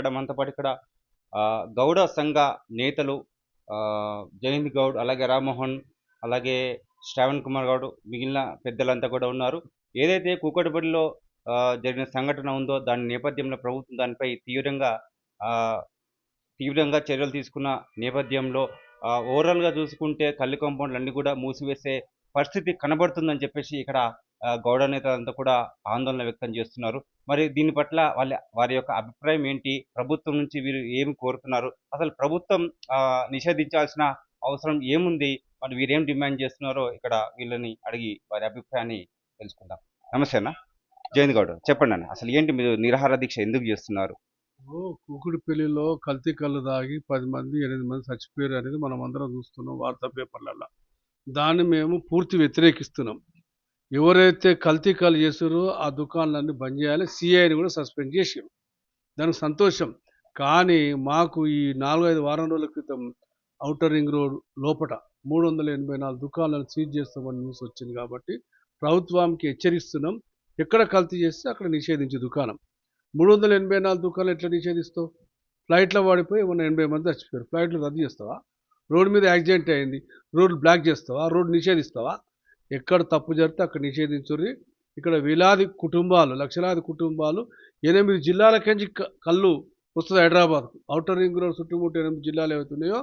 ఇక్కడ మనతో పాటు ఇక్కడ ఆ, గౌడ సంఘ నేతలు ఆ, జయంత్ గౌడ్ అలాగే రామ్మోహన్ అలాగే శ్రావణ్ కుమార్ గౌడ్ మిగిలిన పెద్దలంతా కూడా ఉన్నారు. ఏదైతే కూకటిపల్లిలో జరిగిన సంఘటన ఉందో దాని నేపథ్యంలో ప్రభుత్వం దానిపై తీవ్రంగా ఆ, తీవ్రంగా చర్యలు తీసుకున్న నేపథ్యంలో ఓవరాల్గా చూసుకుంటే కళ్ళు కాంపౌండ్లు అన్నీ కూడా మూసివేసే పరిస్థితి కనబడుతుందని చెప్పేసి ఇక్కడ గౌడ నేతలంతా కూడా ఆందోళన వ్యక్తం చేస్తున్నారు. మరి దీని పట్ల వాళ్ళ వారి యొక్క అభిప్రాయం ఏంటి? ప్రభుత్వం నుంచి వీరు ఏమి కోరుతున్నారు? అసలు ప్రభుత్వం నిషేధించాల్సిన అవసరం ఏముంది? మరి వీరేం డిమాండ్ చేస్తున్నారో ఇక్కడ వీళ్ళని అడిగి వారి అభిప్రాయాన్ని తెలుసుకుందాం. నమస్తే అన్న. జయంత్ గౌడ్ చెప్పండి అన్న. అసలు ఏంటి మీరు నిరాహార దీక్ష ఎందుకు చేస్తున్నారు? కూకుడిపల్లిలో కల్తీ కళ్ళు తాగి పది మంది ఎనిమిది మంది చచ్చిపోయారు అనేది మనం అందరం చూస్తున్నాం వార్తా పేపర్లలో. దాన్ని మేము పూర్తి వ్యతిరేకిస్తున్నాం. ఎవరైతే కల్తీ కళ్ళు చేసారో ఆ దుకాణాలన్నీ బంద్ చేయాలి. సిఐని కూడా సస్పెండ్ చేసారు దానికి సంతోషం. కానీ మాకు ఈ నాలుగైదు వారం రోజుల క్రితం అవుటర్ రింగ్ రోడ్ లోపట మూడు వందల ఎనభై నాలుగు దుకాణాలను సీజ్ చేస్తామని న్యూస్ వచ్చింది కాబట్టి ప్రభుత్వానికి హెచ్చరిస్తున్నాం. ఎక్కడ కల్తీ చేస్తే అక్కడ నిషేధించే దుకాణం. మూడు వందల ఎనభై నాలుగు దుకాణాలు ఎట్లా నిషేధిస్తావు? ఫ్లైట్లో వాడిపోయి ఉన్న ఎనభై మంది చచ్చిపోయారు. ఫ్లైట్లో రద్దు చేస్తావా? రోడ్డు మీద యాక్సిడెంట్ అయింది. రోడ్డు బ్లాక్ చేస్తావా? రోడ్డు నిషేధిస్తావా? ఎక్కడ తప్పు జరిగితే అక్కడ నిషేధించుర్రి. ఇక్కడ వేలాది కుటుంబాలు లక్షలాది కుటుంబాలు ఎనిమిది జిల్లాలకెంచి క- కళ్ళు వస్తుంది హైదరాబాద్కు అవుటర్ రింగ్ రోడ్ చుట్టుముట్టు ఎనిమిది జిల్లాలు ఏవైతున్నాయో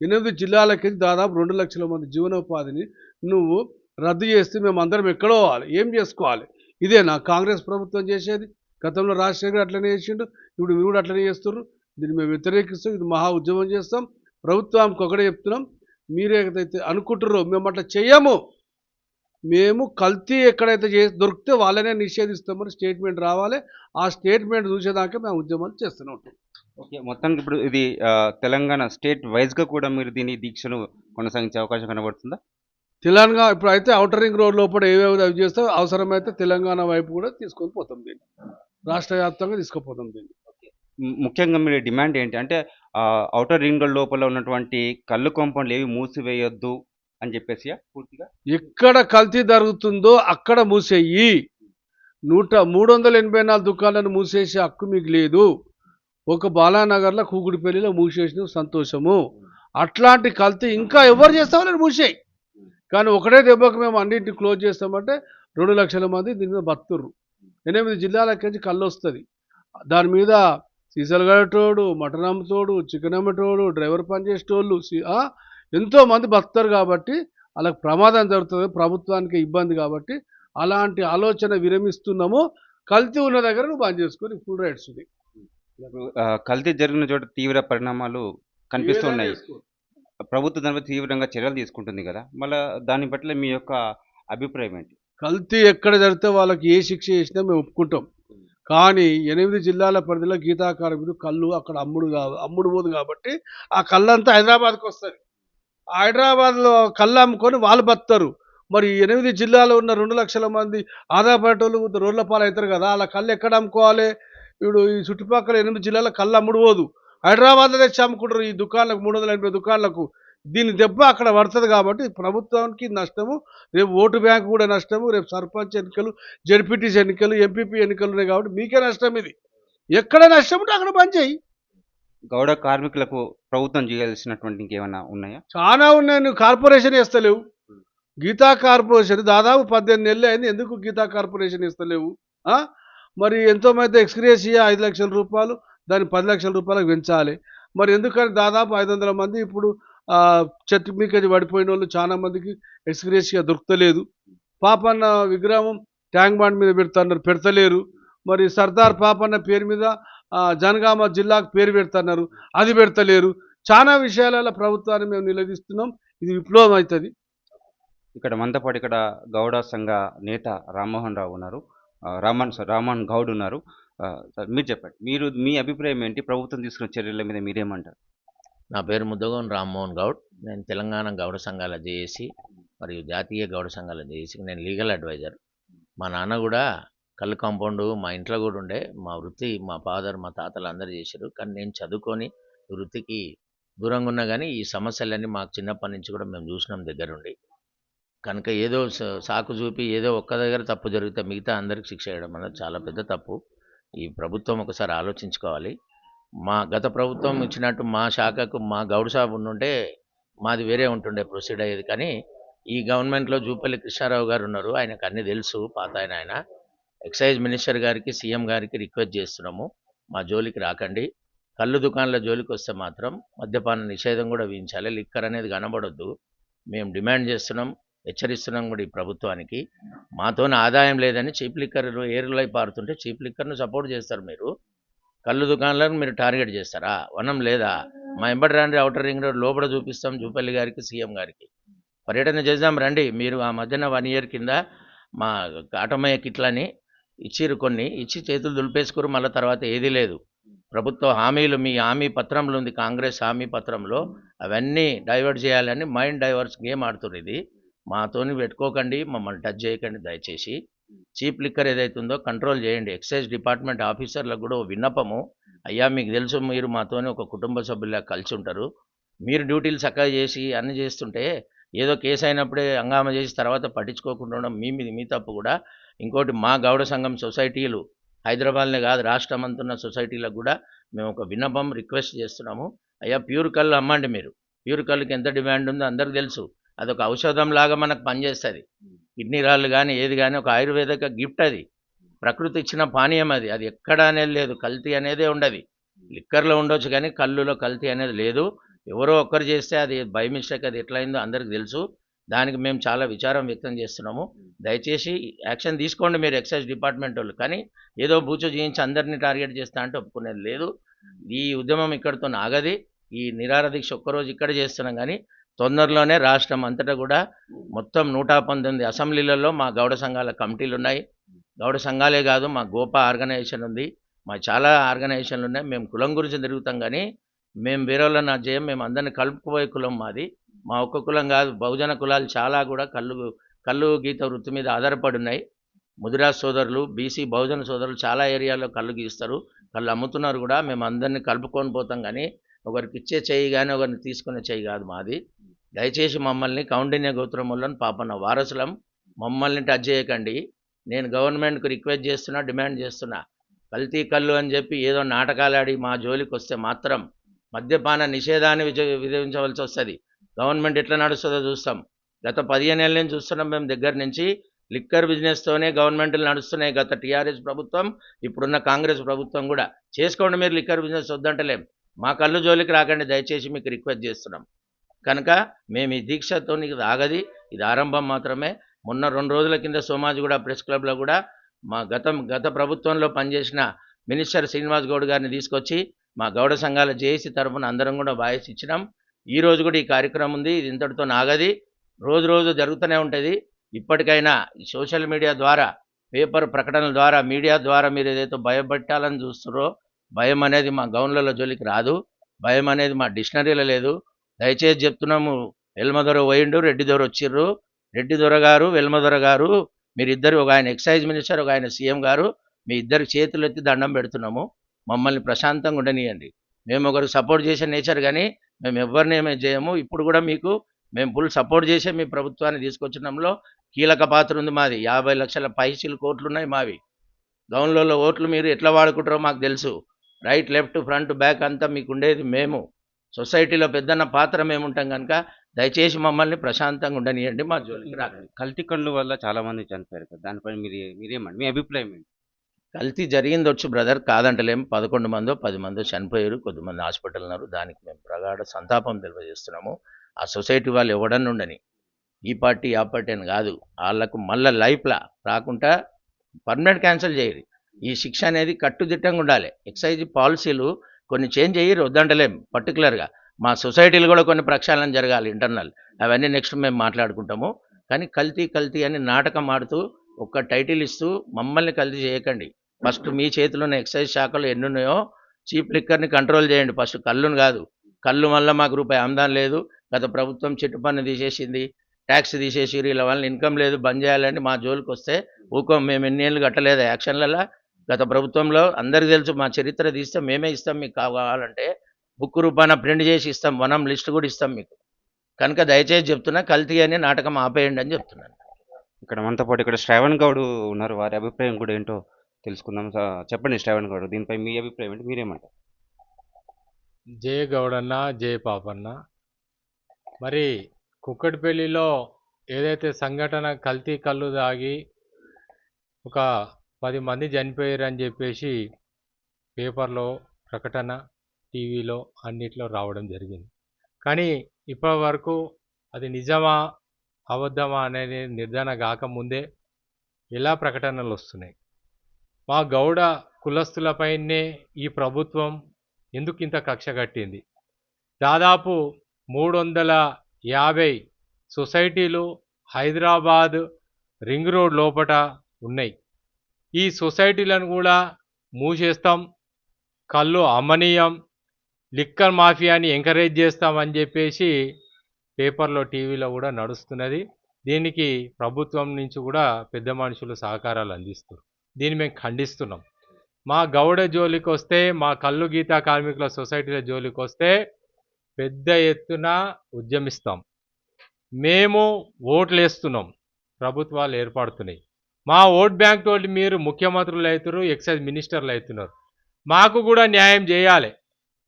ఎనిమిది జిల్లాలకెంచి దాదాపు రెండు లక్షల మంది జీవనోపాధిని నువ్వు రద్దు చేస్తే మేము అందరం ఎక్కడో పోవాలి ఏం చేసుకోవాలి? ఇదే నా కాంగ్రెస్ ప్రభుత్వం చేసేది. గతంలో రాజశేఖర్ అట్లనే చేసిండు ఇప్పుడు మీరు కూడా అట్లనే చేస్తున్నారు దీన్ని మేము వ్యతిరేకిస్తాం ఇది మహా ఉద్యమం చేస్తాం. ప్రభుత్వానికి ఒకటే చెప్తున్నాం మీరే ఏదైతే అనుకుంటారో మేము అట్లా చేయము. మేము కల్తీ ఎక్కడైతే చే దొరికితే వాళ్ళనే నిషేధిస్తామని స్టేట్మెంట్ రావాలి. ఆ స్టేట్మెంట్ చూసేదాకా మేము ఉద్యమాలు చేస్తూనే ఉంటాం. ఓకే మొత్తానికి ఇప్పుడు ఇది తెలంగాణ స్టేట్ వైజ్గా కూడా మీరు దీని దీక్షను కొనసాగించే అవకాశం కనబడుతుందా? తెలంగాణ ఇప్పుడు అయితే ఔటర్ రింగ్ రోడ్ లోపల ఏవేవి అవి చేస్తే అవసరమైతే తెలంగాణ వైపు కూడా తీసుకొని పోతాం దీన్ని. రాష్ట్ర వ్యాప్తంగా తీసుకుపోతాం దీన్ని. ము- ముఖ్యంగా మీరు డిమాండ్ ఏంటి? అంటే అవుటర్ రింగ్ రోడ్ లోపల ఉన్నటువంటి కళ్ళు కాంపౌండ్లు ఏవి మూసివేయొద్దు అని చెప్పేసి పూర్తిగా ఎక్కడ కల్తీ జరుగుతుందో అక్కడ మూసేయి. నూట మూడు వందల ఎనభై నాలుగు దుకాణాలను మూసేసే హక్కు మీకు లేదు. ఒక బాలానగర్లో కూకుడిపల్లిలో మూసేసిన సంతోషము. అట్లాంటి కల్తీ ఇంకా ఎవరు చేస్తామని మూసేయి. కానీ ఒకటే దెబ్బకు మేము అన్నింటిని క్లోజ్ చేస్తామంటే రెండు లక్షల మంది దీని మీద బతుర్రు ఎనిమిది జిల్లాలకి కళ్ళు వస్తుంది దాని మీద సీసాలు కడేటోడు మటన్ అమ్ముతోడు చికెన్ అమ్మేటోడు డ్రైవర్ పనిచేసేటోళ్ళు సి- ఆ, ఎంతో మంది బతుకుతారు కాబట్టి వాళ్ళకి ప్రమాదం జరుగుతుంది ప్రభుత్వానికి ఇబ్బంది కాబట్టి అలాంటి ఆలోచన విరమిస్తున్నాము. కల్తీ ఉన్న దగ్గర నువ్వు బంద్ చేసుకొని ఫుల్ రైట్స్ ఉంది. కల్తీ జరిగిన చోట తీవ్ర పరిణామాలు కనిపిస్తున్నాయి ప్రభుత్వం దానిపై తీవ్రంగా చర్యలు తీసుకుంటుంది కదా. మళ్ళీ దాని పట్ల మీ యొక్క అభిప్రాయం ఏంటి? కల్తీ ఎక్కడ జరిగితే వాళ్ళకి ఏ శిక్ష చేసినా మేము ఒప్పుకుంటాం. కానీ ఎనిమిది జిల్లాల పరిధిలో గీతా కార్మికుడు కళ్ళు అక్కడ అమ్ముడు కాదు అమ్ముడు పోదు కాబట్టి ఆ కళ్ళంతా హైదరాబాద్కి వస్తుంది. హైదరాబాద్లో కళ్ళు అమ్ముకొని వాళ్ళు బతారు మరి ఎనిమిది జిల్లాలో ఉన్న రెండు లక్షల మంది ఆదాయపడేటోళ్ళు రోడ్ల పాలవుతారు కదా వాళ్ళ కళ్ళు ఎక్కడ అమ్ముకోవాలి? ఇప్పుడు ఈ చుట్టుపక్కల ఎనిమిది జిల్లాల కళ్ళు అమ్ముడు పోదు హైదరాబాద్లో తెచ్చి అమ్ముకుంటారు ఈ దుకాణాలకు మూడు వందల ఎనభై దుకాణాలకు. దీని దెబ్బ అక్కడ పడుతుంది కాబట్టి ప్రభుత్వానికి నష్టము రేపు ఓటు బ్యాంకు కూడా నష్టము రేపు సర్పంచ్ ఎన్నికలు జడ్పీటీసీ ఎన్నికలు ఎంపీపీ ఎన్నికలు ఉన్నాయి కాబట్టి మీకే నష్టం ఇది. ఎక్కడ నష్టం ఉంటే అక్కడ పనిచేయి. చేయి గౌడ కార్మికులకు ప్రభుత్వం చేయాల్సినటువంటి ఇంకేమైనా ఉన్నాయా? చాలా ఉన్నాయి. నువ్వు కార్పొరేషన్ ఇస్తలేవు గీతా కార్పొరేషన్ దాదాపు పద్దెనిమిది నెలలు అయింది. ఎందుకు గీతా కార్పొరేషన్ ఇస్తలేవు మరి ఎంతోమంది ఎక్స్గ్రేషియా ఐదు లక్షల రూపాయలు దాన్ని పది లక్షల రూపాయలకు పెంచాలి. మరి ఎందుకని దాదాపు ఐదు వందల మంది ఇప్పుడు చెట్టు మీకది పడిపోయిన వాళ్ళు చాలా మందికి ఎక్స్గ్రేషియా దొరకలేదు పాపన్న విగ్రహం ట్యాంక్ బాండ్ మీద పెడుతున్నారు. పెడతలేరు. మరి సర్దార్ పాపన్న పేరు మీద జనగామ జిల్లాకు పేరు పెడుతున్నారు. అది పెడతలేరు. చాలా విషయాలలో ప్రభుత్వాన్ని మేము నిలదీస్తున్నాం. ఇది విప్లవం అవుతుంది ఇక్కడ మనతో పాటు ఇక్కడ గౌడ సంఘ నేత రామ్మోహన్ రావు ఉన్నారు. రామన్ సార్ రామన్ గౌడ్ ఉన్నారు. సార్ మీరు చెప్పండి. మీరు మీ అభిప్రాయం ఏంటి? ప్రభుత్వం తీసుకున్న చర్యల మీద మీరేమంటారు? నా పేరు ముద్దగోన్ రామ్మోహన్ గౌడ్. నేను తెలంగాణ గౌడ సంఘాల జేఏసీ మరియు జాతీయ గౌడ సంఘాల జేఏసీకి నేను లీగల్ అడ్వైజర్. మా నాన్న కూడా కళ్ళు కాంపౌండ్ మా ఇంట్లో కూడా ఉండే. మా వృత్తి మా ఫాదర్ మా తాతలు అందరూ చేశారు. కానీ నేను చదువుకొని వృత్తికి దూరంగా ఉన్నా కానీ ఈ సమస్యలన్నీ మాకు చిన్నప్పటి నుంచి కూడా మేము చూసినాం దగ్గరుండి కనుక ఏదో సాకు చూపి ఏదో ఒక్క దగ్గర తప్పు జరిగితే మిగతా అందరికి శిక్ష వేయడం అనేది చాలా పెద్ద తప్పు. ఈ ప్రభుత్వం ఒకసారి ఆలోచించుకోవాలి. మా గత ప్రభుత్వం ఇచ్చినట్టు మా శాఖకు మా గౌడ్ సాబ్ ఉండుంటే మాది వేరే ఉంటుండే ప్రొసీడ్ అయ్యేది. కానీ ఈ గవర్నమెంట్లో జూపల్లి కృష్ణారావు గారు ఉన్నారు. ఆయనకు అన్నీ తెలుసు. పాత ఆయన ఆయన. ఎక్సైజ్ మినిస్టర్ గారికి సీఎం గారికి రిక్వెస్ట్ చేస్తున్నాము. మా జోలికి రాకండి. కళ్ళు దుకాణాల జోలికి వస్తే మాత్రం మద్యపాన నిషేధం కూడా విధించాలి. లిక్కర్ అనేది కనబడొద్దు. మేము డిమాండ్ చేస్తున్నాం హెచ్చరిస్తున్నాం కూడా ఈ ప్రభుత్వానికి. మాతోనే ఆదాయం లేదని చీప్ లిక్కర్ ఏరులై పారుతుంటే చీప్ లిక్కర్ను సపోర్ట్ చేస్తారు మీరు. కళ్ళు దుకాణాలను మీరు టార్గెట్ చేస్తారా? వనం లేదా? మా ఎంబడి రండి అవుటర్ రింగ్ రోడ్ లోపల చూపిస్తాం జూపల్లి గారికి సీఎం గారికి. పర్యటన చేద్దాం రండి. మీరు ఆ మధ్యన వన్ ఇయర్ కింద మా కాటమయ్య కిట్లని ఇచ్చిరు కొన్ని ఇచ్చి చేతులు దులిపేసుకురు మళ్ళీ తర్వాత ఏదీ లేదు. ప్రభుత్వ హామీలు మీ హామీ పత్రంలో ఉంది కాంగ్రెస్ హామీ పత్రంలో. అవన్నీ డైవర్ట్ చేయాలని మైండ్ డైవర్స్ గేమ్ ఆడుతున్నారు ఇది. మాతోని పెట్టుకోకండి మమ్మల్ని టచ్ చేయకండి దయచేసి. చీప్ లిక్కర్ ఏదైతుందో కంట్రోల్ చేయండి. ఎక్సైజ్ డిపార్ట్మెంట్ ఆఫీసర్లకు కూడా విన్నపము. అయ్యా మీకు తెలుసు మీరు మాతోని ఒక కుటుంబ సభ్యులా కలిసి ఉంటారు మీరు డ్యూటీలు చక్కగా చేసి అన్ని చేస్తుంటే ఏదో కేసు అయినప్పుడే హంగామా చేసి తర్వాత పట్టించుకోకుండా ఉండడం మీ మీద మీ తప్పు కూడా ఇంకోటి మా గౌడ సంఘం సొసైటీలు హైదరాబాద్నే కాదు రాష్ట్రం అంతున్న సొసైటీలకు కూడా మేము ఒక విన్నపం రిక్వెస్ట్ చేస్తున్నాము. అయ్యా ప్యూర్ కళ్ళు అమ్మండి మీరు. ప్యూర్ కళ్ళుకి ఎంత డిమాండ్ ఉందో అందరికీ తెలుసు. అదొక ఔషధం లాగా మనకు పనిచేస్తుంది. కిడ్నీ రాళ్ళు కానీ ఏది కానీ ఒక ఆయుర్వేదిక గిఫ్ట్ అది. ప్రకృతి ఇచ్చిన పానీయం అది. అది ఎక్కడ అనేది లేదు. కల్తీ అనేదే ఉండదు. లిక్కర్లో ఉండొచ్చు కానీ కళ్ళులో కల్తీ అనేది లేదు. ఎవరో ఒక్కరు చేస్తే అది బై మిస్టేక్ అది ఎట్లయిందో అందరికీ తెలుసు. దానికి మేము చాలా విచారం వ్యక్తం చేస్తున్నాము. దయచేసి యాక్షన్ తీసుకోండి మీరు ఎక్సైజ్ డిపార్ట్మెంట్ వాళ్ళు. కానీ ఏదో బూచు చేయించి అందరినీ టార్గెట్ చేస్తా అంటే ఒప్పుకునేది లేదు. ఈ ఉద్యమం ఇక్కడితో ఆగది. ఈ నిరార దీక్ష ఒక్కరోజు ఇక్కడ చేస్తున్నాం కానీ తొందరలోనే రాష్ట్రం అంతటా కూడా మొత్తం నూట పంతొమ్మిది అసెంబ్లీలలో మా గౌడ సంఘాల కమిటీలు ఉన్నాయి. గౌడ సంఘాలే కాదు మా గోప ఆర్గనైజేషన్ ఉంది. మా చాలా ఆర్గనైజేషన్లు ఉన్నాయి. మేము కులం గురించి తిరుగుతాం కానీ మేము వేరే వాళ్ళని నా జయం మేము అందరిని కలుపుకుపోయే కులం మాది. మా ఒక్క కులం కాదు బహుజన కులాలు చాలా కూడా కళ్ళు కళ్ళు గీత వృత్తి మీద ఆధారపడి ఉన్నాయి ముదిరాజ్ సోదరులు బీసీ బహుజన సోదరులు చాలా ఏరియాలో కళ్ళు గీస్తారు కళ్ళు అమ్ముతున్నారు కూడా. మేము అందరినీ కలుపుకొని పోతాం కానీ ఒకరికి ఇచ్చే చెయ్యి కానీ ఒకరిని తీసుకునే చెయ్యి కాదు మాది. దయచేసి మమ్మల్ని కౌండిన్య గోత్రం వల్ల పాపన్న వారసులం మమ్మల్ని టచ్ చేయకండి. నేను గవర్నమెంట్కు రిక్వెస్ట్ చేస్తున్నా డిమాండ్ చేస్తున్నా. కల్తీ కళ్ళు అని చెప్పి ఏదో నాటకాలు ఆడి మా జోలికి వస్తే మాత్రం మద్యపాన నిషేధాన్ని విధించవలసి వస్తుంది. గవర్నమెంట్ ఎట్లా నడుస్తుందో చూస్తాం. గత పదిహేను ఏళ్ళ నుంచి చూస్తున్నాం మేము దగ్గర నుంచి. లిక్కర్ బిజినెస్తోనే గవర్నమెంట్లు నడుస్తున్నాయి గత టీఆర్ఎస్ ప్రభుత్వం ఇప్పుడున్న కాంగ్రెస్ ప్రభుత్వం కూడా. చేసుకోండి మీరు లిక్కర్ బిజినెస్ వద్దంటలేం. మా కళ్ళు జోలికి రాకండి దయచేసి మీకు రిక్వెస్ట్ చేస్తున్నాం. కనుక మేము ఈ దీక్షతో ఇది ఆగది. ఇది ఆరంభం మాత్రమే. మొన్న రెండు రోజుల కింద సోమాజిగూడ ప్రెస్ క్లబ్లో కూడా మా గతం గత ప్రభుత్వంలో పనిచేసిన మినిస్టర్ శ్రీనివాస్ గౌడ్ గారిని తీసుకొచ్చి మా గౌడ సంఘాల జేఏసీ తరఫున అందరం కూడా వాయిస్ ఇచ్చినాం. ఈ రోజు కూడా ఈ కార్యక్రమం ఉంది. ఇది ఇంతటితో నాగది. రోజు రోజు జరుగుతూనే ఉంటుంది. ఇప్పటికైనా ఈ సోషల్ మీడియా ద్వారా పేపర్ ప్రకటనల ద్వారా మీడియా ద్వారా మీరు ఏదైతే భయపెట్టాలని చూస్తున్నారో భయం అనేది మా గౌన్లలో జోలికి రాదు. భయం అనేది మా డిక్షనరీలో లేదు. దయచేసి చెప్తున్నాము వెల్మదొర పోయిండు రెడ్డి దొర వచ్చిర్రు. రెడ్డి దొర గారు వెల్మదొర గారు మీరిద్దరు ఒక ఆయన ఎక్సైజ్ మినిస్టర్ ఒక ఆయన సీఎం గారు మీ ఇద్దరు చేతులు ఎత్తి దండం పెడుతున్నాము. మమ్మల్ని ప్రశాంతంగా ఉండనియండి. మేము ఒకరు సపోర్ట్ చేసే నేచర్ కానీ మేము ఎవరిని ఏమీ చేయము. ఇప్పుడు కూడా మీకు మేము ఫుల్ సపోర్ట్ చేసే మీ ప్రభుత్వాన్ని తీసుకొచ్చడంలో కీలక పాత్ర ఉంది మాది. యాభై లక్షల పైసలు కోట్లు ఉన్నాయి మావి. గౌన్లలో ఓట్లు మీరు ఎట్లా వాడుకుంటారో మాకు తెలుసు. రైట్ లెఫ్ట్ ఫ్రంట్ బ్యాక్ అంతా మీకు ఉండేది మేము. సొసైటీలో పెద్దన్న పాత్ర మేము ఉంటాం కనుక దయచేసి మమ్మల్ని ప్రశాంతంగా ఉండనియండి మా జోలికి రాకండి. కల్తీ కళ్ళు వల్ల చాలామంది చనిపోయారు కదా దానిపై మీరు మీరేమండి? మీ అభిప్రాయం ఏంటి? కల్తీ జరిగిందొచ్చు బ్రదర్ కాదంటలేం. పదకొండు మందో పది మందో చనిపోయారు. కొద్దిమంది హాస్పిటల్ ఉన్నారు దానికి మేము ప్రగాఢ సంతాపం తెలియజేస్తున్నాము. ఆ సొసైటీ వాళ్ళు ఎవడన్నా ఉండని. ఈ పార్టీ ఆ పార్టీ అని కాదు. వాళ్ళకు మళ్ళీ లైఫ్లా రాకుండా పర్మనెంట్ క్యాన్సిల్ చేయరు ఈ శిక్ష అనేది కట్టుదిట్టంగా ఉండాలి. ఎక్సైజ్ పాలసీలు కొన్ని చేంజ్ చేయరు. వద్దంటలేం. పర్టికులర్గా మా సొసైటీలు కూడా కొన్ని ప్రక్షాళన జరగాలి ఇంటర్నల్. అవన్నీ నెక్స్ట్ మేము మాట్లాడుకుంటాము. కానీ కల్తీ కల్తీ అని నాటకం ఆడుతూ ఒక్క టైటిల్ ఇస్తూ మమ్మల్ని కల్తీ చేయకండి. ఫస్ట్ మీ చేతిలో ఉన్న ఎక్సైజ్ శాఖలు ఎన్ని ఉన్నాయో చీప్ లిక్కర్ని కంట్రోల్ చేయండి. ఫస్ట్ కళ్ళును కాదు. కళ్ళు వల్ల మాకు రూపాయి ఆమ్దాన్ లేదు. గత ప్రభుత్వం చెట్టు పన్ను తీసేసింది. ట్యాక్స్ తీసేసి వీళ్ళ వల్ల ఇన్కమ్ లేదు. బంద్ చేయాలని మా జోలికి వస్తే ఊకం. మేము ఎన్ని ఏళ్ళు కట్టలేదు. యాక్షన్లలో గత ప్రభుత్వంలో అందరికీ తెలుసు మా చరిత్ర తీస్తే. మేమే ఇస్తాం. మీకు కావాలంటే బుక్ రూపాన ప్రింట్ చేసి ఇస్తాం. వనం లిస్ట్ కూడా ఇస్తాం మీకు. కనుక దయచేసి చెప్తున్నా కల్తీ అని నాటకం ఆపేయండి అని చెప్తున్నాను. ఇక్కడ మనతో పాటు ఇక్కడ శ్రావణ్ గౌడ్ ఉన్నారు. వారి అభిప్రాయం కూడా ఏంటో తెలుసుకుందాం. చెప్పండి శ్రావణ్ గౌడ్ దీనిపై మీ అభిప్రాయం ఏంటి? మీరేమంటారు? జయ గౌడన్న జయ పాపన్న. మరి కుక్కటిపల్లిలో ఏదైతే సంఘటన కల్తీ కళ్ళు తాగి ఒక పది మంది చనిపోయారు అని చెప్పేసి పేపర్లో ప్రకటన టీవీలో అన్నిట్లో రావడం జరిగింది. కానీ ఇప్పటి వరకు అది నిజమా అబద్ధమా అనేది నిర్ధారణ కాకముందే ఇలా ప్రకటనలు వస్తున్నాయి? మా గౌడ కులస్తులపైనే ఈ ప్రభుత్వం ఎందుకు ఇంత కక్ష కట్టింది? దాదాపు మూడు వందల యాభై సొసైటీలు హైదరాబాద్ రింగ్ రోడ్ లోపట ఉన్నాయి. ఈ సొసైటీలను కూడా మూసేస్తాం కళ్ళు అమ్మనీయం లిక్కర్ మాఫియాని ఎంకరేజ్ చేస్తామని చెప్పేసి పేపర్లో టీవీలో కూడా నడుస్తున్నది. దీనికి ప్రభుత్వం నుంచి కూడా పెద్ద మనుషులు సహకారాలు అందిస్తారు దీన్ని మేము ఖండిస్తున్నాం. మా గౌడ జోలికి వస్తే మా కళ్ళు గీతా కార్మికుల సొసైటీల జోలికి వస్తే పెద్ద ఎత్తున ఉద్యమిస్తాం. మేము ఓట్లు వేస్తున్నాం ప్రభుత్వాలు ఏర్పడుతున్నాయి. మా ఓట్ బ్యాంక్ తోటి మీరు ముఖ్యమంత్రులు అవుతున్నారు ఎక్సైజ్ మినిస్టర్లు అవుతున్నారు. మాకు కూడా న్యాయం చేయాలి.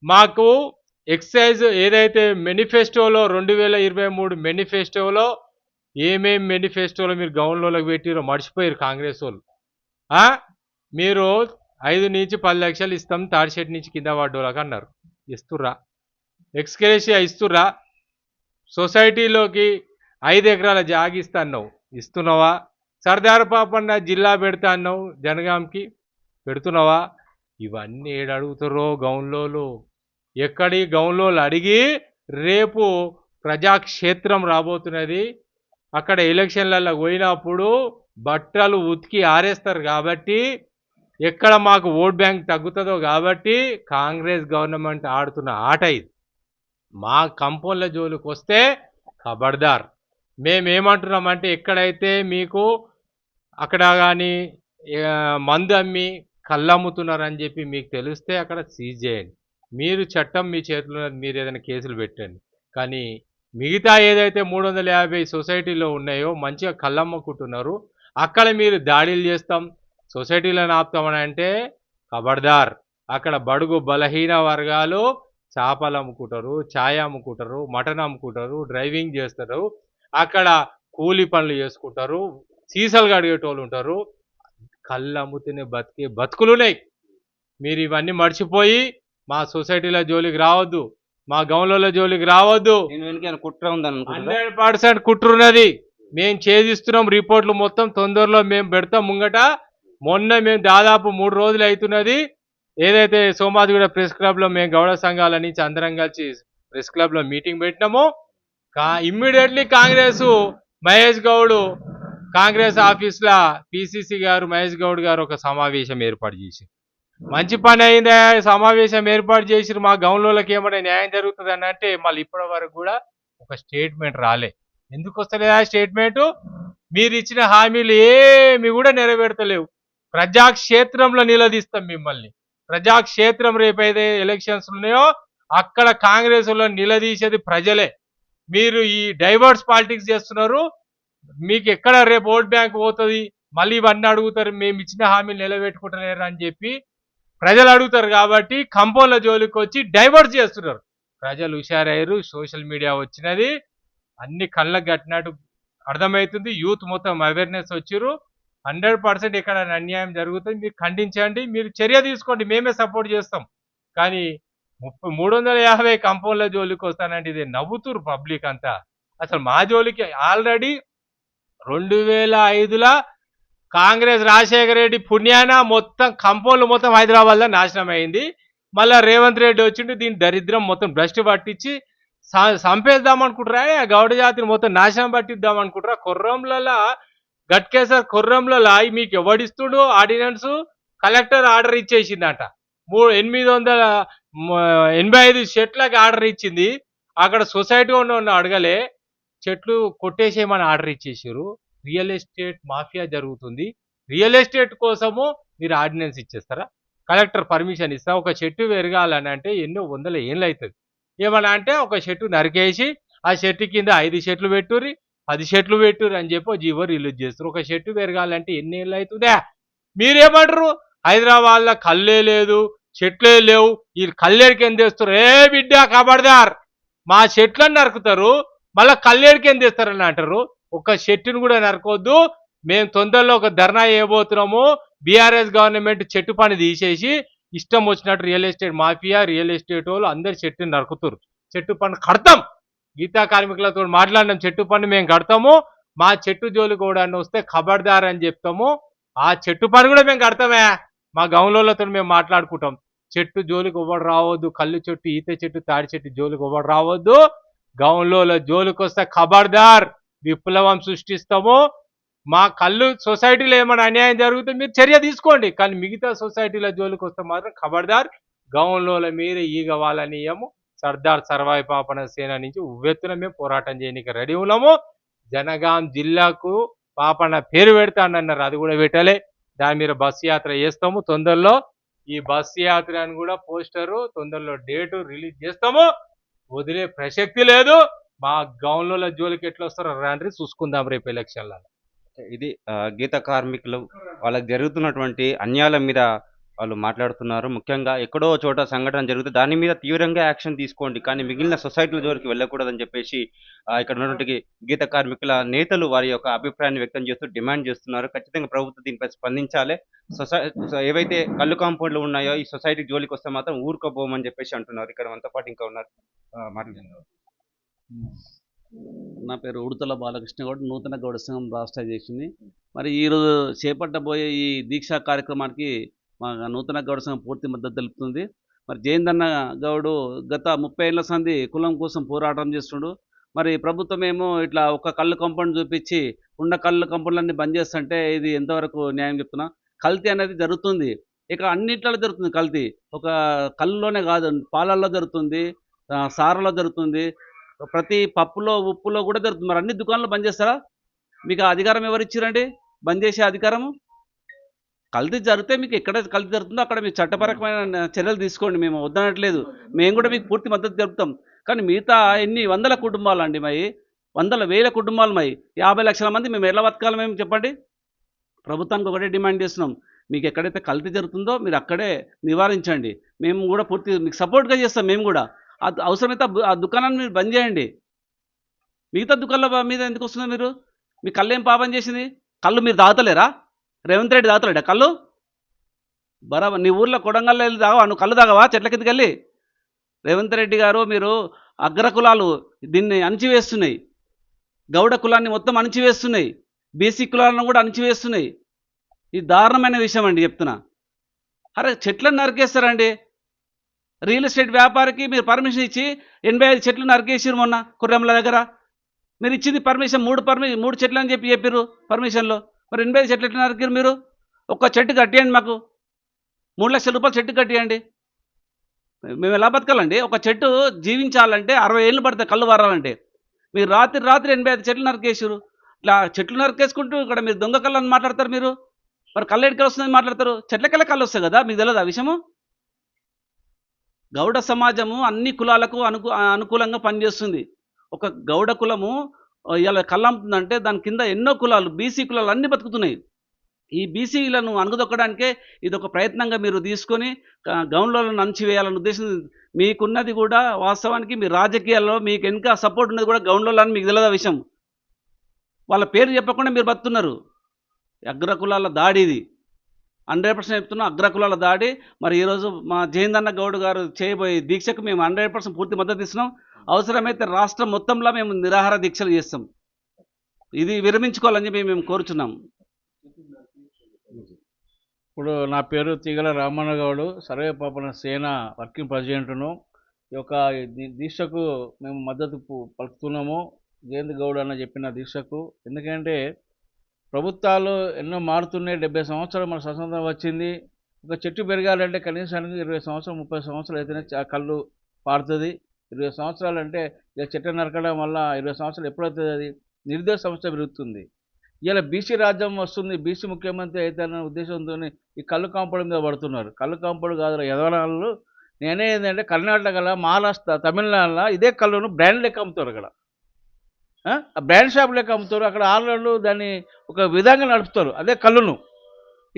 మాకు ఎక్సైజ్ ఏదైతే మేనిఫెస్టోలో రెండు వేల ఇరవై మూడు మేనిఫెస్టోలో ఏమేమి మేనిఫెస్టోలో మీరు గౌన్లోకి పెట్టిరో మర్చిపోయారు కాంగ్రెస్ వాళ్ళు. మీరు ఐదు నుంచి పది లక్షలు ఇస్తాం థర్డ్ షెడ్ నుంచి కింద పడ్డోళ్ళకి అన్నారు. ఇస్తుర్రా. ఎక్స్క్రేషియా ఇస్తుర్రా? సొసైటీలోకి ఐదు ఎకరాల జాగిస్తా అన్నావు. ఇస్తున్నావా? సర్దార్ పాపన్న జిల్లా పెడతా అన్నావు జనగాంకి. పెడుతున్నావా? ఇవన్నీ ఏడడుగుతారో గౌన్లోలు? ఎక్కడి గౌన్లోలు అడిగి రేపు ప్రజాక్షేత్రం రాబోతున్నది. అక్కడ ఎలక్షన్లలో పోయినప్పుడు బట్టలు ఉతికి ఆరేస్తారు కాబట్టి ఎక్కడ మాకు ఓట్ బ్యాంక్ తగ్గుతుందో కాబట్టి కాంగ్రెస్ గవర్నమెంట్ ఆడుతున్న ఆట ఇది. మా కంపౌండ్ల జోలికి వస్తే ఖబర్దార్ మేమేమంటున్నామంటే ఎక్కడైతే మీకు అక్కడ కానీ మందు అమ్మి కళ్ళమ్ముతున్నారని చెప్పి మీకు తెలిస్తే అక్కడ సీజ్ చేయండి. మీరు చట్టం మీ చేతిలో మీరు ఏదైనా కేసులు పెట్టండి. కానీ మిగతా ఏదైతే మూడు వందల యాభై సొసైటీలో ఉన్నాయో మంచిగా కళ్ళమ్ముకుంటున్నారు అక్కడ మీరు దాడులు చేస్తాం సొసైటీలను ఆపుతామని అంటే ఖబర్దార్ అక్కడ బడుగు బలహీన వర్గాలు చేపలు అమ్ముకుంటారు ఛాయ్ అమ్ముకుంటారు మటన్ అమ్ముకుంటారు డ్రైవింగ్ చేస్తారు అక్కడ కూలి పనులు చేసుకుంటారు సీసాలు కడిగేటోళ్ళు ఉంటారు. కళ్ళు అమ్ముతూనే బతికే బతుకులున్నాయి మీరు ఇవన్నీ మర్చిపోయి మా సొసైటీల జోలికి రావద్దు మా గౌన్ల జోలికి రావద్దు. కుట్ర ఉందని హండ్రెడ్ పర్సెంట్ కుట్రున్నది మేము ఛేదిస్తున్నాం రిపోర్ట్లు మొత్తం తొందరలో మేము పెడతాం. ముంగట మొన్న మేము దాదాపు మూడు రోజులు అవుతున్నది ఏదైతే సోమాజిగూడ ప్రెస్ క్లబ్లో మేము గౌడ సంఘాల నుంచి అందరం కలిసి ప్రెస్ క్లబ్లో మీటింగ్ పెట్టినామో. కా immediately Congress Mahesh Goud Congress ఆఫీస్లో పిసిసి గారు మహేష్ గౌడ్ గారు ఒక సమావేశం ఏర్పాటు చేసి మంచి పని అయిందా? సమావేశం ఏర్పాటు చేసి మా గౌన్లోకి ఏమైనా న్యాయం జరుగుతుంది అని అంటే మళ్ళీ ఇప్పటి వరకు కూడా ఒక స్టేట్మెంట్ రాలే. ఎందుకు వస్తలేదా స్టేట్మెంట్ మీరు ఇచ్చిన హామీలు ఏమి కూడా నెరవేర్తలేవు ప్రజాక్షేత్రంలో నిలదీస్తాం మిమ్మల్ని. ప్రజాక్షేత్రం రేపైతే ఎలక్షన్స్ ఉన్నాయో అక్కడ కాంగ్రెస్లో నిలదీసేది ప్రజలే. మీరు ఈ డైవర్స్ పాలిటిక్స్ చేస్తున్నారు. మీకు ఎక్కడ రేపు ఓట్ బ్యాంక్ పోతుంది? మళ్ళీ ఇవన్నీ అడుగుతారు మేము ఇచ్చిన హామీలు నిలబెట్టుకుంటలేరు అని చెప్పి ప్రజలు అడుగుతారు కాబట్టి కంపౌండ్ల జోలికి వచ్చి డైవర్ట్ చేస్తున్నారు. ప్రజలు హుషారయ్యారు సోషల్ మీడియా వచ్చినది. అన్ని కళ్ళకు కట్టినట్టు అర్థమవుతుంది. యూత్ మొత్తం అవేర్నెస్ వచ్చారు హండ్రెడ్ పర్సెంట్ ఇక్కడ అన్యాయం జరుగుతుంది. మీరు ఖండించండి. మీరు చర్య తీసుకోండి. మేమే సపోర్ట్ చేస్తాం. కానీ ముప్పై మూడు వందల యాభై కంపౌండ్ల జోలికి వస్తానంటే ఇది నవ్వుతురు పబ్లిక్ అంతా. అసలు మా జోలికి ఆల్రెడీ రెండు వేల ఐదులో కాంగ్రెస్ రాజశేఖర రెడ్డి పుణ్యాన మొత్తం కంపౌండ్లు మొత్తం హైదరాబాద్లో నాశనం అయింది మళ్ళీ రేవంత్ రెడ్డి వచ్చిండు. దీని దరిద్రం మొత్తం భ్రష్టు పట్టించి చంపేద్దాం అనుకుంటారా ఆ గౌడ జాతిని మొత్తం నాశనం పట్టిద్దాం అనుకుంటారా కొర్రంలలో గట్కేసర్ కొర్రంలలో మీకు ఎవడిస్తుడు ఆర్డినెన్స్ కలెక్టర్ ఆర్డర్ ఇచ్చేసిందంట. మూడు ఎనిమిది వందల ఎనభై ఐదు చెట్లకి ఆర్డర్ ఇచ్చింది. అక్కడ సొసైటీ ఉన్న అడగలే చెట్లు కొట్టేసేయమని ఆర్డర్ ఇచ్చేసారు రియల్ ఎస్టేట్ మాఫియా జరుగుతుంది. రియల్ ఎస్టేట్ కోసము మీరు ఆర్డినెన్స్ ఇచ్చేస్తారా? కలెక్టర్ పర్మిషన్ ఇస్తా ఒక చెట్టు పెరగాలని అంటే ఎన్నో వందల ఏళ్ళు అవుతుంది ఏమన్నా అంటే ఒక చెట్టు నరికేసి ఆ చెట్టు కింద ఐదు చెట్లు పెట్టుర్రి పది చెట్లు పెట్టుర్రి అని చెప్పి జీవో రిలీజ్ చేస్తారు ఒక చెట్టు పెరగాలంటే ఎన్ని ఏళ్ళు అవుతుందా మీరేమంటారు హైదరాబాద్లో కళ్ళే లేదు చెట్లే లేవు వీళ్ళు కల్లేడికి ఏం తెస్తారు ఏ బిడ్డ కబడదార్? మా చెట్లను నరుకుతారు మళ్ళీ కల్లేడికి ఏం తెస్తారని అంటారు ఒక చెట్టును కూడా నరకొద్దు. మేము తొందరలో ఒక ధర్నా చేయబోతున్నాము. బీఆర్ఎస్ గవర్నమెంట్ చెట్టు పని తీసేసి ఇష్టం వచ్చినట్టు real estate mafia real estate వాళ్ళు అందరు చెట్టుని నరుకుతారు చెట్టు పన్ను కడతాం. గీతా కార్మికులతో మాట్లాడినాం చెట్టు పన్ను మేము కడతాము. మా చెట్టు జోలి కూడా వస్తే ఖబర్దార్ అని చెప్తాము. ఆ చెట్టు పని కూడా మేము కడతామే. మా గౌన్లతో మేము మాట్లాడుకుంటాం. చెట్టు జోలికి ఇవ్వడు రావద్దు కళ్ళు చెట్టు ఈత చెట్టు తాడి చెట్టు జోలికి ఇవ్వడు రావద్దు. గౌన్లో జోలికి వస్తే ఖబర్దార్ విప్లవం సృష్టిస్తాము. మా కళ్ళు సొసైటీలో ఏమైనా అన్యాయం జరిగితే మీరు చర్య తీసుకోండి. కానీ మిగతా సొసైటీల జోలికి వస్తే మాత్రం ఖబర్దార్ గౌన్లోల మీద ఈగవాలని ఏమో సర్దార్ సర్వాయి పాపన సేన నుంచి ఉవ్వెత్తున మేము పోరాటం చేయడానికి రెడీ ఉన్నాము. జనగాం జిల్లాకు పాపన పేరు పెడతానన్నారు. అది కూడా పెట్టలే. దాని మీద బస్సు యాత్ర చేస్తాము తొందరలో. ఈ బస్సు యాత్ర అని కూడా పోస్టరు తొందరలో డేటు రిలీజ్ చేస్తాము. వదిలే ప్రసక్తి లేదు. మా గౌన్లో జోలికి ఎట్లా వస్తారో రండి చూసుకుందాం రేపు ఎలక్షన్లలో. ఇది గీత కార్మికులు వాళ్ళకి జరుగుతున్నటువంటి అన్యాయాల మీద వాళ్ళు మాట్లాడుతున్నారు. ముఖ్యంగా ఎక్కడో చోట సంఘటన జరుగుతుంది దాని మీద తీవ్రంగా యాక్షన్ తీసుకోండి. కానీ మిగిలిన సొసైటీల జోలికి వెళ్ళకూడదని చెప్పేసి ఇక్కడ ఉన్నటువంటి గీత కార్మికుల నేతలు వారి యొక్క అభిప్రాయాన్ని వ్యక్తం చేస్తూ డిమాండ్ చేస్తున్నారు. ఖచ్చితంగా ప్రభుత్వం దీనిపై స్పందించాలి. సొసై ఏవైతే కళ్ళు కాంపౌండ్లు ఉన్నాయో ఈ సొసైటీ జోలికి వస్తే మాత్రం ఊరుకోబోమని చెప్పేసి అంటున్నారు. ఇక్కడ మనతో పాటు ఇంకా ఉన్నారు. ఆ, నా పేరు ఉడతల బాలకృష్ణ గౌడ్ నూతన గౌడ సంఘం రాష్ట్ర అధ్యక్షుని మరి ఈరోజు చేపట్టబోయే ఈ దీక్షా కార్యక్రమానికి మా నూతన గౌడ సంఘం పూర్తి మద్దతు తెలుపుతుంది. మరి జయందన్న గౌడు గత ముప్పై ఏళ్ళ సంది కులం కోసం పోరాటం చేస్తుండు. మరి ప్రభుత్వం ఏమో ఇట్లా ఒక కళ్ళు కంపౌండ్ చూపించి ఉన్న కళ్ళు కంపౌండ్లన్నీ బంద్ చేస్తుంటే ఇది ఎంతవరకు న్యాయం చెప్తున్నా? కల్తీ అనేది జరుగుతుంది. ఇక అన్నిట్లో జరుగుతుంది కల్తీ. ఒక కళ్ళులోనే కాదు పాలల్లో జరుగుతుంది సారలో జరుగుతుంది. ప్రతి పప్పులో ఉప్పులో కూడా జరుగుతుంది మరి అన్ని దుకాణాలు బంద్ చేస్తారా? మీకు ఆ అధికారం ఎవరు ఇచ్చారండి? బంద్ చేసే అధికారము? కల్తీ జరిగితే మీకు ఎక్కడ కల్తీ జరుగుతుందో అక్కడ మీరు చట్టపరమైన చర్యలు తీసుకోండి. మేము వద్దనట్లేదు. మేము కూడా మీకు పూర్తి మద్దతు జరుపుతాం కానీ మిగతా ఎన్ని వందల కుటుంబాలు అండి మై వందల వేల కుటుంబాలు మై యాభై లక్షల మంది మేము ఎలా బతకాలి మేము చెప్పండి? ప్రభుత్వానికి ఒకటే డిమాండ్ చేస్తున్నాం. మీకు ఎక్కడైతే కల్తీ జరుగుతుందో మీరు అక్కడే నివారించండి. మేము కూడా పూర్తి మీకు సపోర్ట్గా చేస్తాం మేము కూడా. అవసరమైతే ఆ ఆ దుకాణాన్ని మీరు బంద్ చేయండి. మిగతా దుకాణాల మీద ఎందుకు వస్తున్నారు మీరు? మీ కళ్ళు ఏం పాపం చేసింది? కళ్ళు మీరు తాగుతలేరా రేవంత్ రెడ్డి తాగుతలేడా కళ్ళు? బరాబర్ నీ ఊర్లో కొడంగల్లో వెళ్ళి తాగవా? నువ్వు కళ్ళు తాగవా? చెట్ల కిందకి వెళ్ళి. రేవంత్ రెడ్డి గారు మీరు అగ్ర కులాలు దీన్ని అణిచివేస్తున్నాయి. గౌడ కులాన్ని మొత్తం అణిచివేస్తున్నాయి. బీసీ కులాలను కూడా అణిచివేస్తున్నాయి. ఇది దారుణమైన విషయం అండి చెప్తున్నా. అరే చెట్లను నరికేస్తారండి రియల్ ఎస్టేట్ వ్యాపారికి మీరు పర్మిషన్ ఇచ్చి ఎనభై ఐదు చెట్లు నరికేసారు మొన్న కుర్రెంల దగ్గర. మీరు ఇచ్చింది పర్మిషన్ మూడు పర్మిషన్ మూడు చెట్లు అని చెప్పి చెప్పారు పర్మిషన్లో మరి ఎనభై ఐదు చెట్లు ఎట్లా నరికారు మీరు? ఒక్క చెట్టు కట్టేయండి మాకు. మూడు లక్షల రూపాయలు చెట్టు కట్టేయండి. మేము ఎలా బతకాలండి? ఒక చెట్టు జీవించాలంటే అరవై ఏళ్ళు పడితే కళ్ళు వారాలంటే. మీరు రాత్రి రాత్రి ఎనభై ఐదు చెట్లు నరికేసారు ఇట్లా చెట్లు నరికేసుకుంటూ ఇక్కడ మీరు దొంగ కళ్ళు అని మాట్లాడతారు మీరు. మరి కళ్ళు ఎక్కడికి వస్తుందని మాట్లాడతారు? చెట్లకెళ్ళ కళ్ళు వస్తాయి కదా మీకు తెలియదు ఆ విషయము? గౌడ సమాజము అన్ని కులాలకు అనుకు అనుకూలంగా పనిచేస్తుంది. ఒక గౌడ కులము ఇలా కళ్ళంపుతుందంటే దాని కింద ఎన్నో కులాలు బీసీ కులాలు అన్నీ బతుకుతున్నాయి. ఈ బీసీలను అణగదొక్కడానికే ఇది ఒక ప్రయత్నంగా మీరు తీసుకొని క- గౌన్లను అణచివేయాలన్న ఉద్దేశం మీకున్నది కూడా వాస్తవానికి మీ రాజకీయాల్లో మీకు వెనుక సపోర్ట్ ఉన్నది కూడా గౌన్లలో అని మీకు తెలియదు విషయం? వాళ్ళ పేరు చెప్పకుండా మీరు బతున్నారు అగ్రకులాల దాడి ఇది. హండ్రెడ్ పర్సెంట్ చెప్తున్నా అగ్రకులాల దాడి. మరి ఈరోజు మా జయందన్న గౌడ్ గారు చేయబోయే దీక్షకు మేము హండ్రెడ్ పర్సెంట్ పూర్తి మద్దతు ఇస్తున్నాం. అవసరమైతే రాష్ట్రం మొత్తంలో మేము నిరాహార దీక్షలు చేస్తాం. ఇది విరమించుకోవాలని చెప్పి మేము కోరుచున్నాం. ఇప్పుడు నా పేరు తీగల రామన్న గౌడు సర్వే పాపన సేన వర్కింగ్ ప్రెసిడెంట్ను. ఈ యొక్క దీక్షకు మేము మద్దతు పలుకుతున్నాము. జయంత్ గౌడ్ అన్న చెప్పిన దీక్షకు. ఎందుకంటే ప్రభుత్వాలు ఎన్నో మారుతున్నాయి. డెబ్బై సంవత్సరాలు మన స్వతంత్రం వచ్చింది. ఒక చెట్టు పెరగాలంటే కనీసానికి ఇరవై సంవత్సరాలు ముప్పై సంవత్సరాలు అయితేనే కళ్ళు పారుతుంది. ఇరవై సంవత్సరాలు అంటే ఇక చెట్టు నరకడం వల్ల ఇరవై సంవత్సరాలు ఎప్పుడవుతుంది అది? నిర్దేశ సమస్య పెరుగుతుంది. ఇలా బీసీ రాజ్యం వస్తుంది. బీసీ ముఖ్యమంత్రి అవుతారనే ఉద్దేశంతో ఈ కళ్ళు కాంపౌండ్ మీద పడుతున్నారు. కళ్ళు కాంపౌండ్ కాదు యదవనాలు నేనే ఏంటంటే కర్ణాటకలో మహారాష్ట్ర తమిళనాడులో ఇదే కళ్ళును బ్రాండ్ లెక్క అమ్ముతారు అక్కడ బ్రాండ్ షాప్ లెక్క అమ్ముతారు అక్కడ ఆళ్ళు దాన్ని ఒక విధంగా నడుపుతారు. అదే కళ్ళును.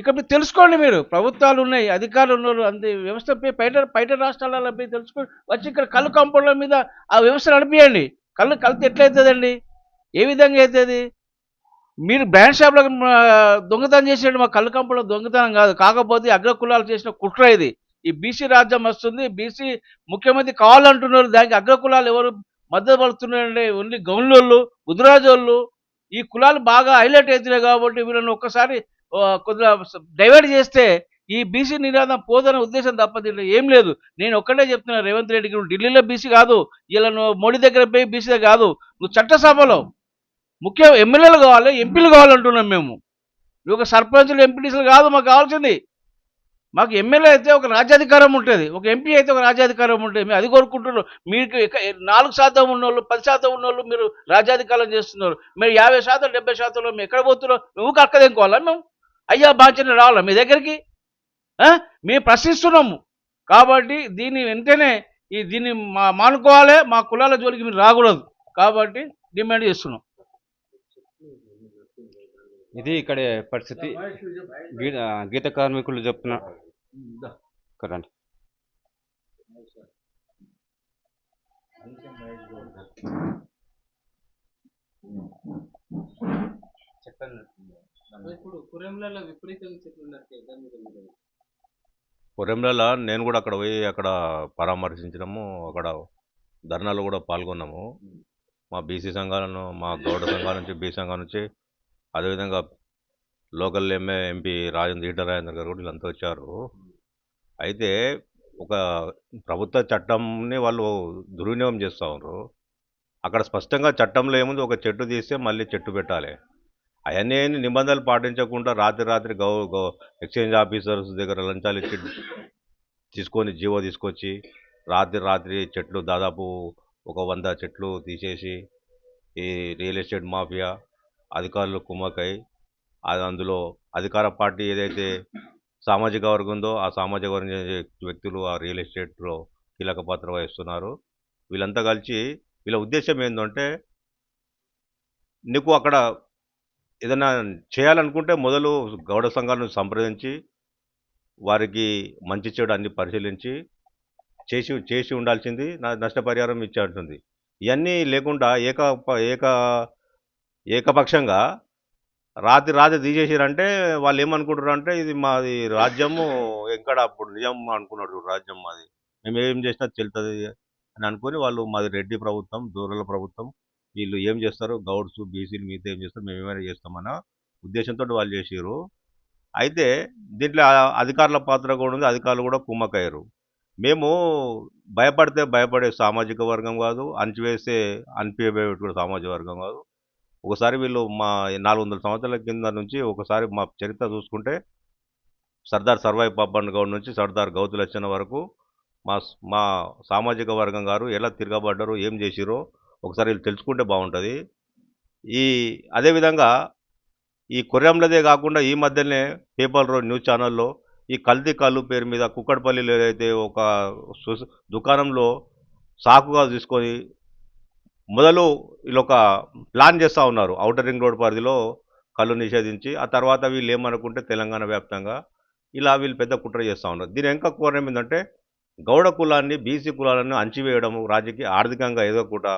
ఇక్కడ మీరు తెలుసుకోండి మీరు. ప్రభుత్వాలు ఉన్నాయి అధికారులు ఉన్నారు అంతే వ్యవస్థ బయట బయట రాష్ట్రాలలో పోయి తెలుసుకొని వచ్చి ఇక్కడ కళ్ళు కంపౌండ్ల మీద ఆ వ్యవస్థ నడిపియండి. కళ్ళు కలిసి ఎట్లయితుందండి? ఏ విధంగా అవుతుంది మీరు బ్రాండ్ షాప్లో దొంగతనం చేసినట్టు మా కళ్ళు కంపంలో దొంగతనం కాదు. కాకపోతే అగ్రకులాలు చేసిన కుట్ర ఇది. ఈ బీసీ రాజ్యం వస్తుంది బీసీ ముఖ్యమంత్రి కావాలంటున్నారు దానికి అగ్రకులాలు ఎవరు మద్దతుపడుతున్నారంటే ఓన్లీ గౌన్లోళ్ళు ముద్రాజోళ్ళు ఈ కులాలు బాగా హైలైట్ అవుతున్నాయి కాబట్టి వీళ్ళని ఒక్కసారి కొద్దిగా డైవర్ట్ చేస్తే ఈ బీసీ నినాదం పోదనే ఉద్దేశం తప్ప దీంట్లో ఏం లేదు. నేను ఒక్కటే చెప్తున్నా రేవంత్ రెడ్డి నువ్వు ఢిల్లీలో బీసీ కాదు ఇలా నువ్వు మోడీ దగ్గర పోయి బీసీ దగ్గర కాదు నువ్వు చట్టసభలో ముఖ్య ఎమ్మెల్యేలు కావాలి ఎంపీలు కావాలంటున్నాం మేము. నువ్వు ఒక సర్పంచులు ఎంపీటీసీలు కాదు మాకు కావాల్సింది. మాకు ఎమ్మెల్యే అయితే ఒక రాజ్యాధికారం ఉంటుంది ఒక ఎంపీ అయితే ఒక రాజ్యాధికారం ఉంటుంది. మేము అది కోరుకుంటున్నాం మీకు నాలుగు శాతం ఉన్నోళ్ళు పది శాతం ఉన్నోళ్ళు మీరు రాజ్యాధికారం చేస్తున్నారు. మీరు యాభై శాతం డెబ్బై శాతంలో మేము ఎక్కడ పోతున్నాం? నువ్వు అక్కదేంకోవాలా మేము? అయ్యా బాంచని రావాలా మీ దగ్గరికి? మేము ప్రశ్నిస్తున్నాము. కాబట్టి దీన్ని వెంటనే ఈ దీన్ని మా మానుకోవాలి మా కులాల జోలికి మీరు రాకూడదు. కాబట్టి డిమాండ్ చేస్తున్నాం. ఇది ఇక్కడ పరిస్థితి. గీత కార్మికులు చెప్తున్న కదండి నేను కూడా అక్కడ పోయి అక్కడ పరామర్శించడము అక్కడ ధర్నాలో కూడా పాల్గొన్నాము. మా బీసీ సంఘాలను మా గౌడ సంఘాల నుంచి బీసీ సంఘాల నుంచి అదేవిధంగా లోకల్ ఎంఏ ఎంపీ రాజేంద్ర ఈట రాజేంద్ర గారు కూడా వీళ్ళంతా వచ్చారు. అయితే ఒక ప్రభుత్వ చట్టంని వాళ్ళు దుర్వినియోగం చేస్తూ ఉన్నారు. అక్కడ స్పష్టంగా చట్టంలో ఏముంది? ఒక చెట్టు తీస్తే మళ్ళీ చెట్టు పెట్టాలి. అవన్నీ నిబంధనలు పాటించకుండా రాత్రి రాత్రి గౌ గౌ ఎక్స్చేంజ్ ఆఫీసర్స్ దగ్గర లంచాలు ఇచ్చి తీసుకొని జీవో తీసుకొచ్చి రాత్రి రాత్రి చెట్లు దాదాపు ఒక వంద చెట్లు తీసేసి ఈ రియల్ ఎస్టేట్ మాఫియా అధికారులు కుమ్మకై అది అందులో అధికార పార్టీ ఏదైతే సామాజిక వర్గం ఉందో ఆ సామాజిక వర్గం వ్యక్తులు ఆ రియల్ ఎస్టేట్లో కీలక పాత్ర వహిస్తున్నారు. వీళ్ళంతా కలిసి వీళ్ళ ఉద్దేశం ఏంటంటే నీకు అక్కడ ఏదైనా చేయాలనుకుంటే మొదలు గౌడ సంఘాలను సంప్రదించి వారికి మంచి చెడు అన్ని పరిశీలించి చేసి చేసి ఉండాల్సింది నా నష్టపరిహారం ఇచ్చాల్సింది ఇవన్నీ లేకుండా ఏక ఏక ఏకపక్షంగా రాత్రి రాత్రి తీసేసారంటే వాళ్ళు ఏమనుకుంటారు అంటే ఇది మాది రాజ్యము ఎక్కడ అప్పుడు నిజం అనుకున్నాడు చూడు రాజ్యం మాది. మేము ఏం చేసినా చెల్తుంది అని అనుకొని వాళ్ళు మాది రెడ్డి ప్రభుత్వం దూరల ప్రభుత్వం. వీళ్ళు ఏం చేస్తారు? గౌడ్స్ బీసీలు మిగతా ఏం చేస్తారు? మేము ఏమైనా చేస్తామన్న ఉద్దేశంతో వాళ్ళు చేసారు అయితే దీంట్లో అధికారుల పాత్ర కూడా ఉంది. అధికారులు కూడా కుమ్మకయ్యారు మేము భయపడితే భయపడే సామాజిక వర్గం కాదు. అణచివేస్తే అనిపించబోయే సామాజిక వర్గం కాదు. ఒకసారి వీళ్ళు మా నాలుగు వందల సంవత్సరాల కింద నుంచి ఒకసారి మా చరిత్ర చూసుకుంటే సర్దార్ సర్వాయి పాపన్ గౌడ్ నుంచి సర్దార్ గౌతులచ్చన్న వరకు మా మా సామాజిక వర్గం గారు ఎలా తిరగబడ్డారు ఏం చేసిరో ఒకసారి వీళ్ళు తెలుసుకుంటే బాగుంటుంది. ఈ అదేవిధంగా ఈ కొర్రంలదే కాకుండా ఈ మధ్యనే పేపర్ రోడ్ న్యూస్ ఛానల్లో ఈ కల్తీ కళ్ళు పేరు మీద కుక్కడపల్లిలో ఏదైతే ఒక దుకాణంలో సాకుగా తీసుకొని మొదలు వీళ్ళొక ఒక ప్లాన్ చేస్తూ ఉన్నారు. ఔటర్ రింగ్ రోడ్ పరిధిలో కళ్ళు నిషేధించి ఆ తర్వాత వీళ్ళు ఏమనుకుంటే తెలంగాణ వ్యాప్తంగా ఇలా వీళ్ళు పెద్ద కుట్ర చేస్తూ ఉన్నారు. దీని ఇంకా కోరం ఏంటంటే గౌడ కులాన్ని బీసీ కులాలను అంచివేయడం రాజకీయ ఆర్థికంగా ఎదగకుండా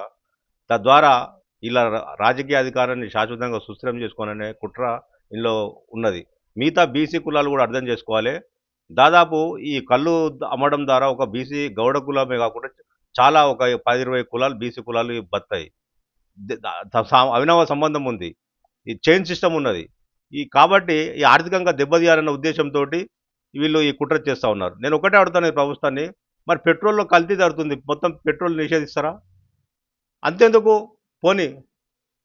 తద్వారా ఇలా రా- రాజకీయ అధికారాన్ని శాశ్వతంగా సుస్థిరం చేసుకోవాలనే కుట్ర ఇందులో ఉన్నది. మిగతా బీసీ కులాలు కూడా అర్థం చేసుకోవాలి. దాదాపు ఈ కళ్ళు అమ్మడం ద్వారా ఒక బీసీ గౌడ కులమే కాకుండా చాలా ఒక పది ఇరవై కులాలు బీసీ కులాలు బత్తాయి. అవినవ సంబంధం ఉంది. ఈ చైన్ సిస్టమ్ ఉన్నది. ఈ కాబట్టి ఈ ఆర్థికంగా దెబ్బతీయాలన్న ఉద్దేశంతో వీళ్ళు ఈ కుట్ర చేస్తూ ఉన్నారు. నేను ఒకటే అడుగుతాను ఈ ప్రభుత్వాన్ని. మరి పెట్రోల్లో కల్తీ జరుగుతుంది. మొత్తం పెట్రోల్ నిషేధిస్తారా? అంతేందుకు? పోనీ.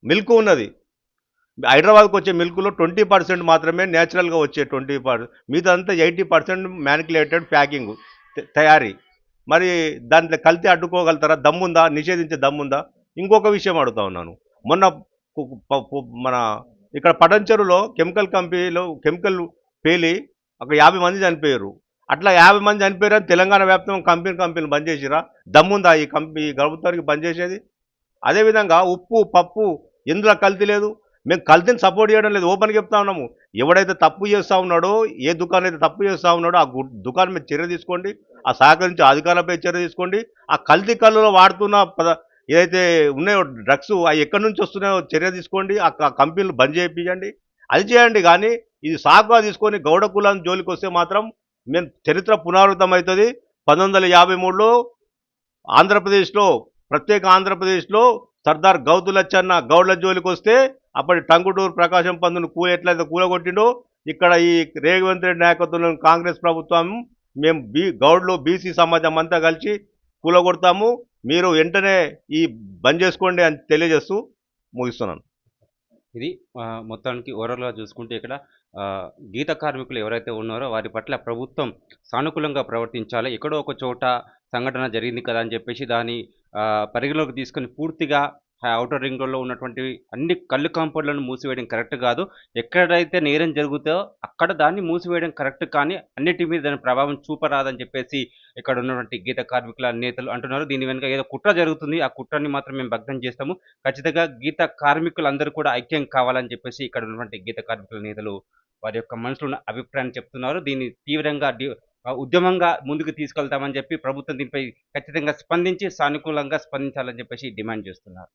మిల్క్ ఉన్నది. హైదరాబాద్కి వచ్చే మిల్క్లో ట్వంటీ పర్సెంట్ మాత్రమే న్యాచురల్గా వచ్చే ట్వంటీ పర్సెంట్ మిగతా ఎయిటీ పర్సెంట్ మ్యానికులేటెడ్ ప్యాకింగ్ తయారీ. మరి దాంట్లో కల్తీ అడ్డుకోగలుగుతారా? దమ్ముందా? నిషేధించే దమ్ముందా? ఇంకొక విషయం అడుగుతా ఉన్నాను. మొన్న మన ఇక్కడ పటంచెరులో కెమికల్ కంపెనీలో కెమికల్ పేలి ఒక యాభై మంది చనిపోయారు. అట్లా యాభై మంది చనిపోయారు? అని తెలంగాణ వ్యాప్తం కంపెనీ కంపెనీలు బంద్ చేసిరా? దమ్ముందా ఈ కంపెనీ ప్రభుత్వానికి బంద్ చేసేది? అదేవిధంగా ఉప్పు పప్పు ఎందులో కల్తీ లేదు? మేము కల్తీని సపోర్ట్ చేయడం లేదు. ఓపెన్గా చెప్తా ఉన్నాము. ఎవడైతే తప్పు చేస్తూ ఉన్నాడో ఏ దుకాణం అయితే తప్పు చేస్తూ ఉన్నాడో ఆ దుకాణం మీద చర్య తీసుకోండి. ఆ సహకరించి అధికారులపై చర్య తీసుకోండి. ఆ కల్తీ కళ్ళలో వాడుతున్న పద ఏదైతే ఉన్నాయో డ్రగ్స్ అవి ఎక్కడి నుంచి వస్తున్నాయో చర్య తీసుకోండి. ఆ కంపెనీలు బంద్ చేయించండి. అది చేయండి కానీ ఇది సాకుగా తీసుకొని గౌడ కులాన్ని జోలికి వస్తే మాత్రం మేము చరిత్ర పునరావృతం అవుతుంది. పంతొమ్మిది వందల యాభై మూడులో ఆంధ్రప్రదేశ్లో ప్రత్యేక ఆంధ్రప్రదేశ్లో సర్దార్ గౌతులచ్చన్న గౌడ్ల జోలికి వస్తే అప్పటి టంగుటూరు ప్రకాశం పందును కూల ఎట్లయితే కూలగొట్టిండో. ఇక్కడ ఈ రేవంత్ రెడ్డి నాయకత్వంలోని కాంగ్రెస్ ప్రభుత్వం మేము బీ గౌడ్లు బీసీ సమాజం అంతా కలిసి కూలగొడతాము. మీరు వెంటనే ఈ బంద్ చేసుకోండి అని తెలియజేస్తూ ముగిస్తున్నాను. ఇది మొత్తానికి ఓవరాల్గా చూసుకుంటే ఇక్కడ గీత కార్మికులు ఎవరైతే ఉన్నారో వారి పట్ల ప్రభుత్వం సానుకూలంగా ప్రవర్తించాలి. ఎక్కడో ఒక చోట సంఘటన జరిగింది కదా అని చెప్పేసి దాన్ని పరిగణలోకి తీసుకొని పూర్తిగా అవుటర్ రింగ్ రోడ్లో ఉన్నటువంటి అన్ని కళ్ళు కాంపౌండ్లను మూసివేయడం కరెక్ట్ కాదు. ఎక్కడైతే నేరం జరుగుతుందో అక్కడ దాన్ని మూసివేయడం కరెక్ట్ కానీ అన్నిటి మీద దాని ప్రభావం చూపరాదని చెప్పేసి ఇక్కడ ఉన్నటువంటి గీత కార్మికుల నేతలు అంటున్నారు. దీని వెనుక ఏదో కుట్ర జరుగుతుంది. ఆ కుట్రని మాత్రం మేము భగ్నం చేస్తాము. ఖచ్చితంగా గీత కార్మికులందరూ కూడా ఐక్యం కావాలని చెప్పేసి ఇక్కడ ఉన్నటువంటి గీత కార్మికుల నేతలు వారి యొక్క మనసులో ఉన్న అభిప్రాయాన్ని చెప్తున్నారు. దీన్ని తీవ్రంగా ఉద్యమంగా ముందుకు తీసుకెళ్తామని చెప్పి ప్రభుత్వం దీనిపై ఖచ్చితంగా స్పందించి సానుకూలంగా స్పందించాలని చెప్పేసి డిమాండ్ చేస్తున్నారు.